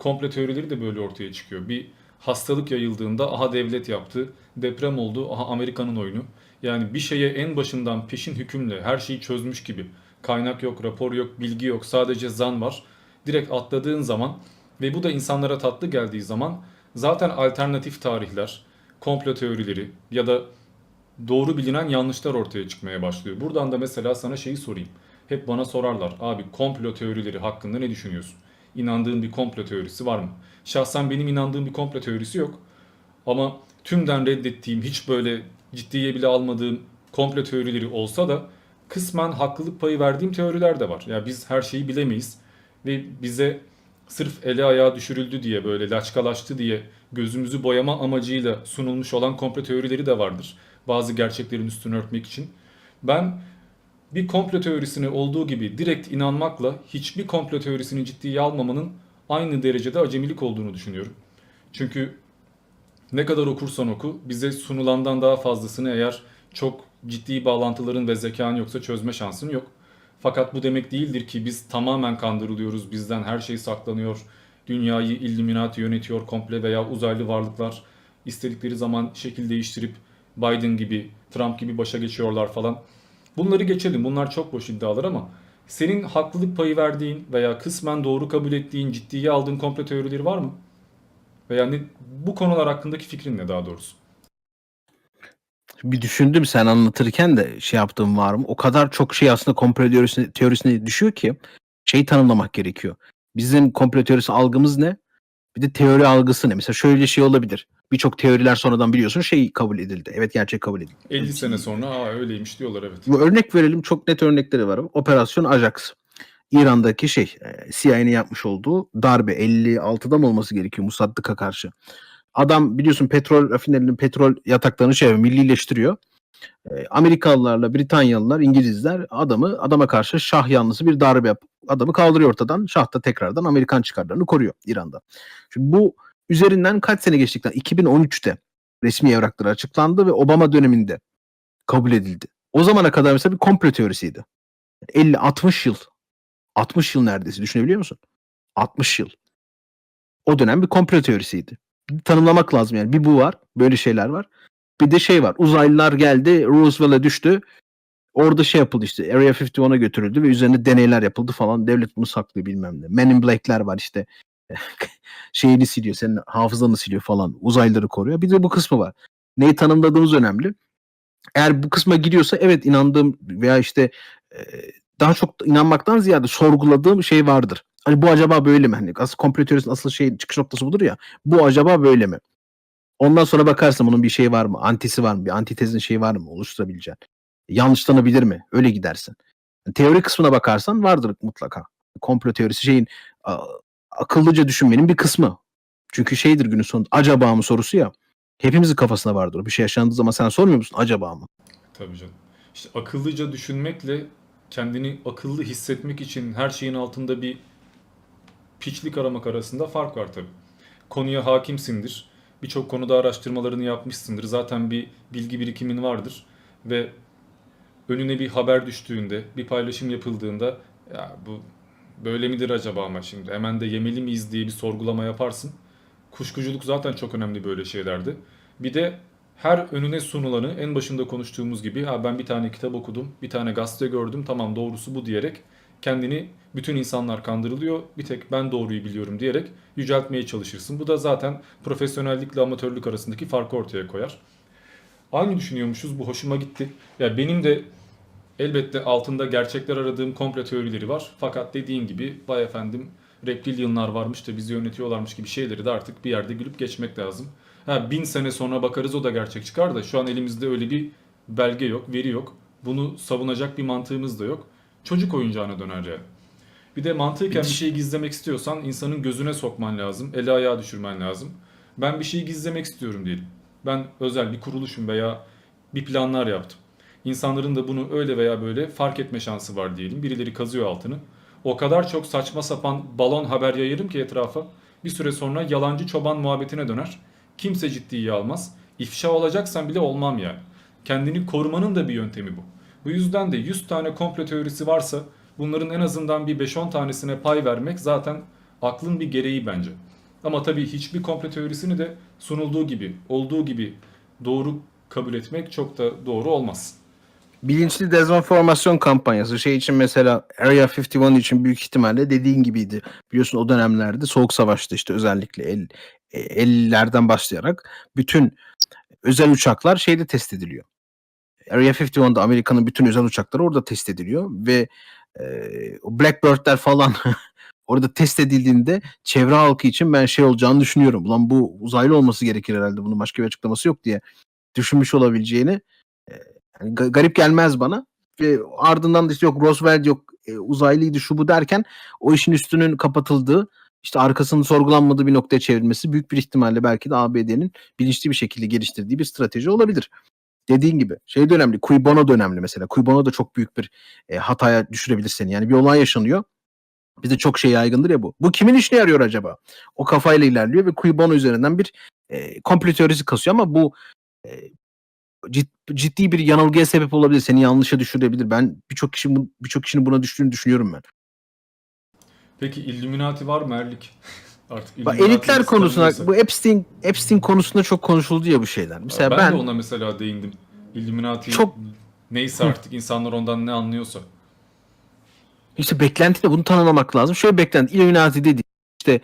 komplo teorileri de böyle ortaya çıkıyor. Bir hastalık yayıldığında aha devlet yaptı, deprem oldu, aha Amerika'nın oyunu. Yani bir şeye en başından peşin hükümle her şeyi çözmüş gibi. Kaynak yok, rapor yok, bilgi yok, sadece zan var. Direkt atladığın zaman ve bu da insanlara tatlı geldiği zaman zaten alternatif tarihler, komplo teorileri ya da doğru bilinen yanlışlar ortaya çıkmaya başlıyor. Buradan da mesela sana şeyi sorayım. Hep bana sorarlar. Abi komplo teorileri hakkında ne düşünüyorsun? İnandığın bir komplo teorisi var mı? Şahsen benim inandığım bir komplo teorisi yok. Ama tümden reddettiğim, hiç böyle ciddiye bile almadığım komplo teorileri olsa da kısmen haklılık payı verdiğim teoriler de var. Ya biz her şeyi bilemeyiz ve bize sırf ele ayağa düşürüldü diye böyle laçkalaştı diye gözümüzü boyama amacıyla sunulmuş olan komplo teorileri de vardır. Bazı gerçeklerin üstünü örtmek için. Ben bir komplo teorisine olduğu gibi direkt inanmakla hiçbir komplo teorisini ciddiye almamanın aynı derecede acemilik olduğunu düşünüyorum. Çünkü ne kadar okursan oku bize sunulandan daha fazlasını eğer çok ciddi bağlantıların ve zekan yoksa çözme şansın yok. Fakat bu demek değildir ki biz tamamen kandırılıyoruz, bizden her şey saklanıyor, dünyayı Illuminati yönetiyor komple veya uzaylı varlıklar istedikleri zaman şekil değiştirip Biden gibi, Trump gibi başa geçiyorlar falan. Bunları geçelim. Bunlar çok boş iddialar ama senin haklılık payı verdiğin veya kısmen doğru kabul ettiğin, ciddiye aldığın komplo teorileri var mı? Veya ne, bu konular hakkındaki fikrin ne daha doğrusu? Bir düşündüm sen anlatırken de şey yaptığım var mı? O kadar çok şey aslında komplo teorisine, teorisine düşüyor ki şeyi tanımlamak gerekiyor. Bizim komplo teorisi algımız ne? Bir de teori algısı ne? Mesela şöyle şey olabilir. Birçok teoriler sonradan biliyorsun şey kabul edildi. Evet gerçek kabul edildi. 50 sene sonra aa öyleymiş diyorlar evet. Bu örnek verelim çok net örnekleri var. Operasyon Ajax. İran'daki şey e, CIA'nin yapmış olduğu darbe 56'da mı olması gerekiyor Musaddık'a karşı. Adam biliyorsun petrol rafinerinin petrol yataklarını şey millileştiriyor. E, Amerikalılarla Britanyalılar, İngilizler adamı adama karşı şah yanlısı bir darbe yap. Adamı kaldırıyor ortadan. Şah da tekrardan Amerikan çıkarlarını koruyor İran'da. Şimdi bu üzerinden kaç sene geçtikten 2013'te resmi evrakları açıklandı ve Obama döneminde kabul edildi. O zamana kadar mesela bir komplo teorisiydi. 50-60 yıl. 60 yıl neredeyse düşünebiliyor musun? 60 yıl. O dönem bir komplo teorisiydi. Tanımlamak lazım yani. Bir bu var. Böyle şeyler var. Bir de şey var. Uzaylılar geldi. Roosevelt'e düştü. Orada şey yapıldı işte. Area 51'a götürüldü ve üzerine deneyler yapıldı falan. Devlet bunu saklıyor bilmem ne. Men in Black'ler var işte. Şeyini siliyor. Senin hafızanı siliyor falan. Uzaylıları koruyor. Bir de bu kısmı var. Neyi tanımladığımız önemli. Eğer bu kısma gidiyorsa evet inandığım veya işte e, daha çok inanmaktan ziyade sorguladığım şey vardır. Hani bu acaba böyle mi? Hani asıl komplo teorisinin asıl şey çıkış noktası budur ya. Bu acaba böyle mi? Ondan sonra bakarsın bunun bir şey var mı? Antisi var mı? Bir antitezin şeyi var mı? Oluşturabileceğin. Yanlışlanabilir mi? Öyle gidersin. Teori kısmına bakarsan vardır mutlaka. Komplo teorisi şeyin akıllıca düşünmenin bir kısmı. Çünkü şeydir günün sonunda acaba mı sorusu ya. Hepimizin kafasında vardır. Bir şey yaşandığı zaman sen sormuyor musun acaba mı? Tabii canım. İşte akıllıca düşünmekle kendini akıllı hissetmek için her şeyin altında bir piçlik aramak arasında fark var tabii. Konuya hakimsindir. Birçok konuda araştırmalarını yapmışsındır. Zaten bir bilgi birikimin vardır. Ve önüne bir haber düştüğünde, bir paylaşım yapıldığında ya bu böyle midir acaba ama şimdi hemen de yemeli miyiz diye bir sorgulama yaparsın. Kuşkuculuk zaten çok önemli böyle şeylerde. Bir de her önüne sunulanı en başında konuştuğumuz gibi ha ben bir tane kitap okudum, bir tane gazete gördüm tamam doğrusu bu diyerek kendini bütün insanlar kandırılıyor bir tek ben doğruyu biliyorum diyerek yüceltmeye çalışırsın. Bu da zaten profesyonellikle amatörlük arasındaki farkı ortaya koyar. Aynı düşünüyormuşuz bu hoşuma gitti. Ya benim de elbette altında gerçekler aradığım komplo teorileri var. Fakat dediğin gibi vay efendim reptilyanlar varmış da bizi yönetiyorlarmış gibi şeyleri de artık bir yerde gülüp geçmek lazım. Ha, bin sene sonra bakarız o da gerçek çıkar da şu an elimizde öyle bir belge yok, veri yok. Bunu savunacak bir mantığımız da yok. Çocuk oyuncağına döner yani. Bir de mantıken bir şeyi gizlemek istiyorsan insanın gözüne sokman lazım. Eli ayağa düşürmen lazım. Ben bir şeyi gizlemek istiyorum diyelim. Ben özel bir kuruluşum veya bir planlar yaptım. İnsanların da bunu öyle veya böyle fark etme şansı var diyelim. Birileri kazıyor altını. O kadar çok saçma sapan balon haber yayarım ki etrafa. Bir süre sonra yalancı çoban muhabbetine döner. Kimse ciddiye almaz. İfşa olacaksan bile olmam yani. Kendini korumanın da bir yöntemi bu. Bu yüzden de 100 tane komplo teorisi varsa bunların en azından bir 5-10 tanesine pay vermek zaten aklın bir gereği bence. Ama tabii hiçbir komplo teorisini de sunulduğu gibi, olduğu gibi doğru kabul etmek çok da doğru olmaz. Bilinçli dezenformasyon kampanyası şey için mesela Area 51 için büyük ihtimalle dediğin gibiydi. Biliyorsun o dönemlerde Soğuk Savaş'ta işte özellikle el, e, 50'lerden başlayarak bütün özel uçaklar şeyde test ediliyor. Area 51'da Amerika'nın bütün özel uçakları orada test ediliyor ve e, Blackbird'ler falan orada test edildiğinde çevre halkı için ben şey olacağını düşünüyorum. Ulan bu uzaylı olması gerekir herhalde bunun başka bir açıklaması yok diye düşünmüş olabileceğini e, yani ga- garip gelmez bana. Ve ardından da işte yok Roswell yok e, uzaylıydı şu bu derken o işin üstünün kapatıldığı işte arkasının sorgulanmadığı bir noktaya çevrilmesi büyük bir ihtimalle belki de ABD'nin bilinçli bir şekilde geliştirdiği bir strateji olabilir. Dediğin gibi şey de önemli. Cui da önemli mesela. Cui da çok büyük bir e, hataya düşürebilir seni. Yani bir olay yaşanıyor. Bizde çok şey yaygındır ya bu. Bu kimin işine yarıyor acaba? O kafayla ilerliyor ve Cui üzerinden bir e, komplo teorisi kasıyor ama bu e, ciddi bir yanılgıya sebep olabilir. Seni yanlışa düşürebilir. Ben birçok kişi birçok kişinin buna düştüğünü düşünüyorum ben. Peki Illuminati var mı Erlik? Artık Bak elitler tanımlıyorsak. bu Epstein Epstein konusunda çok konuşuldu ya bu şeyler. Mesela ben, ben, de ona mesela değindim. Illuminati Çok- neyse artık insanlar ondan ne anlıyorsa. işte beklentiyle bunu tanımlamak lazım. Şöyle beklenti Illuminati dedi işte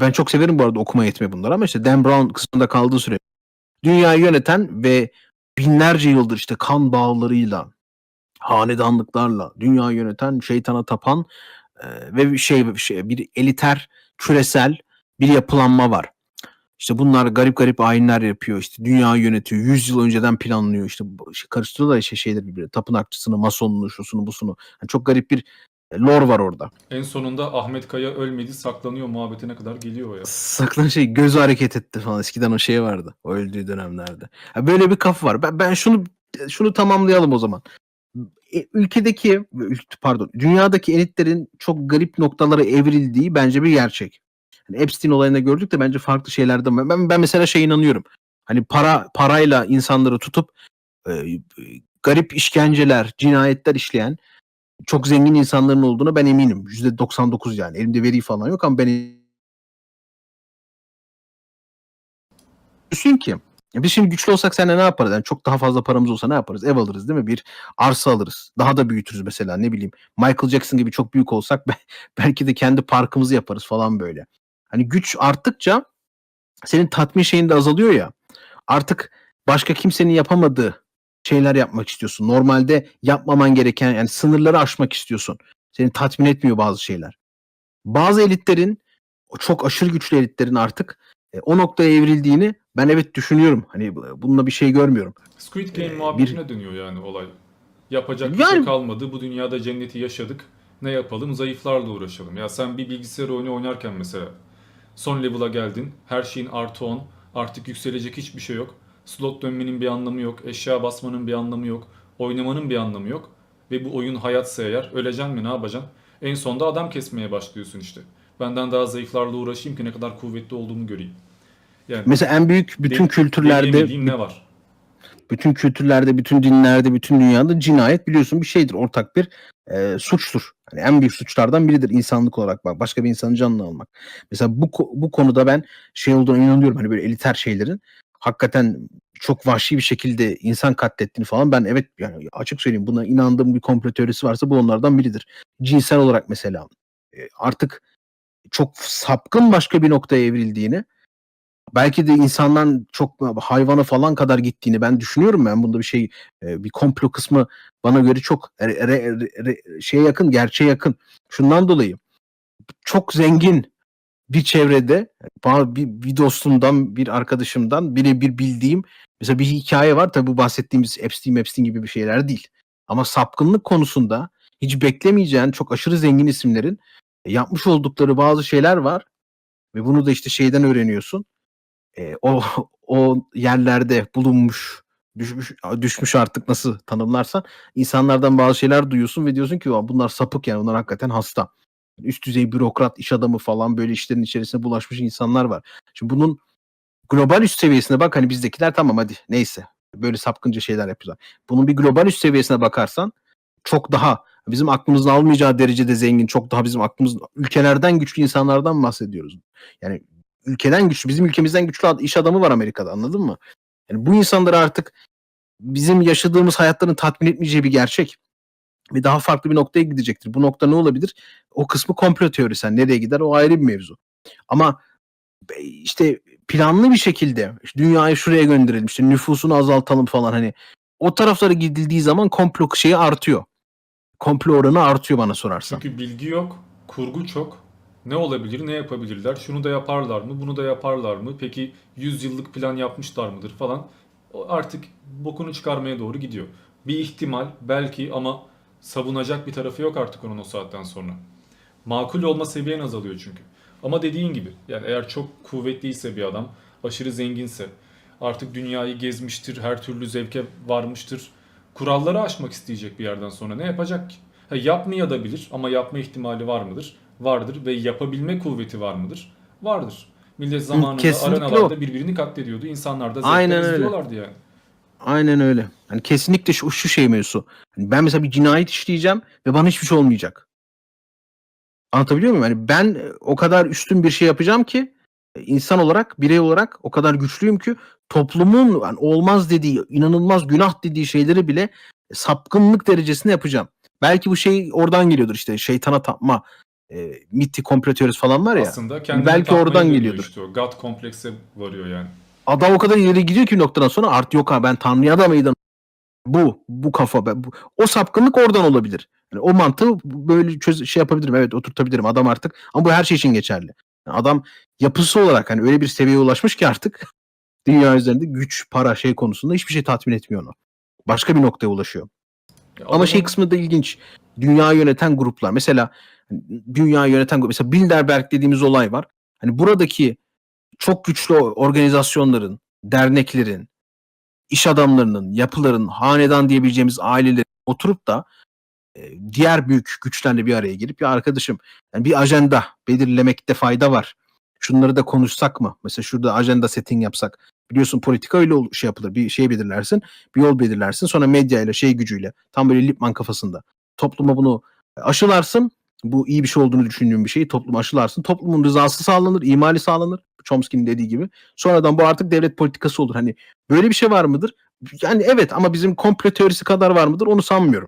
ben çok severim bu arada okuma yetme bunları ama işte Dan Brown kısmında kaldığı süre dünyayı yöneten ve binlerce yıldır işte kan bağlarıyla hanedanlıklarla dünyayı yöneten şeytana tapan e, ve şey, şey bir eliter küresel bir yapılanma var. İşte bunlar garip garip ayinler yapıyor. İşte dünyayı yönetiyor. 100 yıl önceden planlıyor. İşte karıştırıyorlar işte şeyleri birbirine. Tapınakçısını, masonunu, şusunu, busunu. Yani çok garip bir lore var orada. En sonunda Ahmet Kaya ölmedi saklanıyor muhabbetine kadar geliyor o ya. Saklan şey gözü hareket etti falan. Eskiden o şey vardı. O öldüğü dönemlerde. Ha, böyle bir kafa var. Ben, ben şunu şunu tamamlayalım o zaman. E, Ülkedeki ül- pardon dünyadaki elitlerin çok garip noktalara evrildiği bence bir gerçek. Hani Epstein olayında gördük de bence farklı şeylerden ben, ben, mesela şey inanıyorum. Hani para parayla insanları tutup e, garip işkenceler, cinayetler işleyen çok zengin insanların olduğuna ben eminim. %99 yani. Elimde veri falan yok ama ben Düşün ki biz şimdi güçlü olsak seninle ne yaparız? Yani çok daha fazla paramız olsa ne yaparız? Ev alırız değil mi? Bir arsa alırız. Daha da büyütürüz mesela ne bileyim. Michael Jackson gibi çok büyük olsak be- belki de kendi parkımızı yaparız falan böyle. Hani güç arttıkça senin tatmin şeyin de azalıyor ya. Artık başka kimsenin yapamadığı şeyler yapmak istiyorsun. Normalde yapmaman gereken yani sınırları aşmak istiyorsun. Seni tatmin etmiyor bazı şeyler. Bazı elitlerin o çok aşırı güçlü elitlerin artık e, o noktaya evrildiğini ben evet düşünüyorum. Hani bu- bununla bir şey görmüyorum. Squid Game Ee, muhabbetine dönüyor yani olay. Yapacak bir Yani- şey kalmadı. Bu dünyada cenneti yaşadık. Ne yapalım? Zayıflarla uğraşalım. Ya sen bir bilgisayar oyunu oynarken mesela son level'a geldin. Her şeyin artı 10. Artık yükselecek hiçbir şey yok. Slot dönmenin bir anlamı yok. Eşya basmanın bir anlamı yok. Oynamanın bir anlamı yok. Ve bu oyun hayatsa eğer öleceksin mi ne yapacaksın? En sonda adam kesmeye başlıyorsun işte. Benden daha zayıflarla uğraşayım ki ne kadar kuvvetli olduğumu göreyim. Yani Mesela en büyük bütün de- kültürlerde ne var? bütün kültürlerde, bütün dinlerde, bütün dünyada cinayet biliyorsun bir şeydir. Ortak bir e, suçtur. Hani en büyük suçlardan biridir insanlık olarak bak. Başka bir insanın canını almak. Mesela bu bu konuda ben şey olduğuna inanıyorum. Hani böyle eliter şeylerin hakikaten çok vahşi bir şekilde insan katlettiğini falan ben evet yani açık söyleyeyim buna inandığım bir komplo teorisi varsa bu onlardan biridir. Cinsel olarak mesela e, artık çok sapkın başka bir noktaya evrildiğini belki de insanların çok hayvana falan kadar gittiğini ben düşünüyorum ben bunda bir şey e, bir komplo kısmı bana göre çok re, re- re- şeye yakın gerçeğe yakın şundan dolayı çok zengin bir çevrede bir, bir dostumdan bir arkadaşımdan biri bir bildiğim mesela bir hikaye var. Tabi bu bahsettiğimiz Epstein Epstein gibi bir şeyler değil. Ama sapkınlık konusunda hiç beklemeyeceğin çok aşırı zengin isimlerin yapmış oldukları bazı şeyler var. Ve bunu da işte şeyden öğreniyorsun. E, o o yerlerde bulunmuş düşmüş düşmüş artık nasıl tanımlarsan insanlardan bazı şeyler duyuyorsun ve diyorsun ki "Aa, bunlar sapık yani bunlar hakikaten hasta. Üst düzey bürokrat, iş adamı falan böyle işlerin içerisine bulaşmış insanlar var. Şimdi bunun global üst seviyesine bak hani bizdekiler tamam hadi neyse böyle sapkınca şeyler yapıyorlar. Bunun bir global üst seviyesine bakarsan çok daha bizim aklımızın almayacağı derecede zengin, çok daha bizim aklımız ülkelerden güçlü insanlardan bahsediyoruz. Yani ülkeden güçlü, bizim ülkemizden güçlü iş adamı var Amerika'da anladın mı? Yani bu insanları artık bizim yaşadığımız hayatların tatmin etmeyeceği bir gerçek. Ve daha farklı bir noktaya gidecektir. Bu nokta ne olabilir? O kısmı komplo teorisi. Yani nereye gider o ayrı bir mevzu. Ama işte planlı bir şekilde dünyayı şuraya gönderelim işte nüfusunu azaltalım falan hani o taraflara gidildiği zaman komplo şeyi artıyor. Komplo oranı artıyor bana sorarsan. Çünkü bilgi yok, kurgu çok. Ne olabilir, ne yapabilirler? Şunu da yaparlar mı, bunu da yaparlar mı? Peki 100 yıllık plan yapmışlar mıdır falan. O artık bokunu çıkarmaya doğru gidiyor. Bir ihtimal belki ama savunacak bir tarafı yok artık onun o saatten sonra. Makul olma seviyen azalıyor çünkü. Ama dediğin gibi yani eğer çok kuvvetliyse bir adam, aşırı zenginse, artık dünyayı gezmiştir, her türlü zevke varmıştır. Kuralları aşmak isteyecek bir yerden sonra ne yapacak ki? Ha, yapmayabilir ama yapma ihtimali var mıdır? Vardır ve yapabilme kuvveti var mıdır? Vardır. Millet zamanında kesinlikle arenalarda birbirini katlediyordu. İnsanlar da öyle. izliyorlardı yani. Aynen öyle. Hani kesinlikle şu, şu şey mevzusu. Hani ben mesela bir cinayet işleyeceğim ve bana hiçbir şey olmayacak. Anlatabiliyor muyum? Yani ben e, o kadar üstün bir şey yapacağım ki e, insan olarak, birey olarak o kadar güçlüyüm ki toplumun yani olmaz dediği, inanılmaz günah dediği şeyleri bile sapkınlık derecesinde yapacağım. Belki bu şey oradan geliyordur işte şeytana tapma, e, miti komplo teorisi falan var ya. Aslında kendini belki oradan geliyordur. Işte. God komplekse varıyor yani. Adam o kadar ileri gidiyor ki bir noktadan sonra artık yok ha ben Tanrı'ya da meydan. Bu, bu kafa. ben- Bu, o sapkınlık oradan olabilir. Yani o mantığı böyle çöz, şey yapabilirim. Evet oturtabilirim adam artık. Ama bu her şey için geçerli. Yani adam yapısı olarak hani öyle bir seviyeye ulaşmış ki artık dünya üzerinde güç, para şey konusunda hiçbir şey tatmin etmiyor onu. Başka bir noktaya ulaşıyor. Ya Ama şey kısmı da ilginç. Dünya yöneten gruplar. Mesela hani dünya yöneten grup. Mesela Bilderberg dediğimiz olay var. Hani buradaki çok güçlü organizasyonların, derneklerin, iş adamlarının, yapıların, hanedan diyebileceğimiz ailelerin oturup da e, diğer büyük güçlerle bir araya gelip ya arkadaşım yani bir ajanda belirlemekte fayda var. Şunları da konuşsak mı? Mesela şurada ajanda setting yapsak. Biliyorsun politika öyle şey yapılır. Bir şey belirlersin, bir yol belirlersin. Sonra medyayla, şey gücüyle, tam böyle Lipman kafasında. Topluma bunu aşılarsın. Bu iyi bir şey olduğunu düşündüğün bir şeyi topluma aşılarsın. Toplumun rızası sağlanır, imali sağlanır. Chomsky'nin dediği gibi. Sonradan bu artık devlet politikası olur. Hani böyle bir şey var mıdır? Yani evet ama bizim komplo teorisi kadar var mıdır onu sanmıyorum.